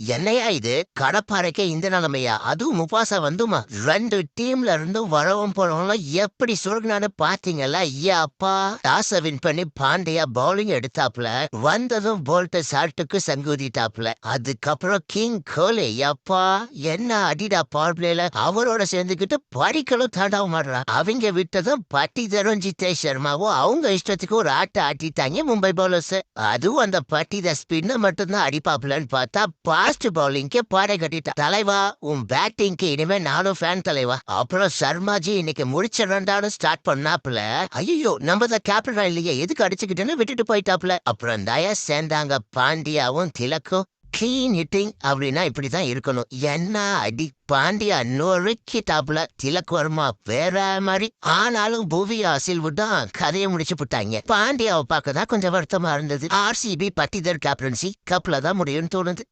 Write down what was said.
என்னையா இது? கடப்பாறைக்கே இந்த நிலைமையா? அதுவும் முப்பாசா வந்துமா? ரெண்டு டீம்ல இருந்தும் வரவும் போறவங்களும் எப்படி சுருங்கினான்னு பாத்தீங்கல்ல ஐயா அப்பா. டாஸ வின் பண்ணி பாண்டியா பவுலிங் எடுத்தாப்ல வந்ததும் போல்ட் சால்ட்டுக்கு சங்கூதிட்டாப்ல அதுக்கப்புறம் கிங் கோலி அப்பா. என்ன அடிடா பார்ப்ளேல? அவரோட சேர்ந்துக்கிட்டு படிக்கலும் தாண்டாவும் மாட்றா. அவங்க விட்டதும் பட்டிதரும் ஜிதேஷ் சர்மாவும் அவங்க இஷ்டத்துக்கு ஒரு ஆட்டை ஆட்டிட்டாங்க மும்பை பவுலர்ஸ் அதுவும் அந்த பட்டித ஸ்பின்ன மட்டும்தான் அடிப்பாப்லன்னு பார்த்தா ஃபாஸ்ட் பவுலிங்க்கு பாடை கட்டிட்டா தலைவா உன் பேட்டிங்க்கு இனிமே நானும் ஃபேன் தலைவா. அப்புறம் சர்மாஜி இன்னைக்கு முடிச்ச முடிச்சிடறான்னு ஸ்டார்ட் பண்ணாப்புல. ஐயோ நம்ம தான் கேப்டன் இல்லையே எதுக்கு அடிச்சுக்கிட்டுன்னு விட்டுட்டு போயிட்டாப்புல. அப்புறம் தயா சேர்ந்தாங்க பாண்டியாவும் திலக்கும். கிளீன் ஹிட்டிங் அப்படின்னா இப்படி தான் இருக்கணும். என்ன அடி பாண்டியா நொறுக்கிட்டாப்புல. திலக் வருமா வேற மாதிரி. ஆனாலும் புவி ஆசில் தான் கதையை முடிச்சு புட்டாங்க. பாண்டியாவை பார்க்க தான் கொஞ்சம் வருத்தமா இருந்தது. ஆர்சிபி பட்டிதர் கேப்டன்சி கப்ல தான் முடியும்னு தோணுது.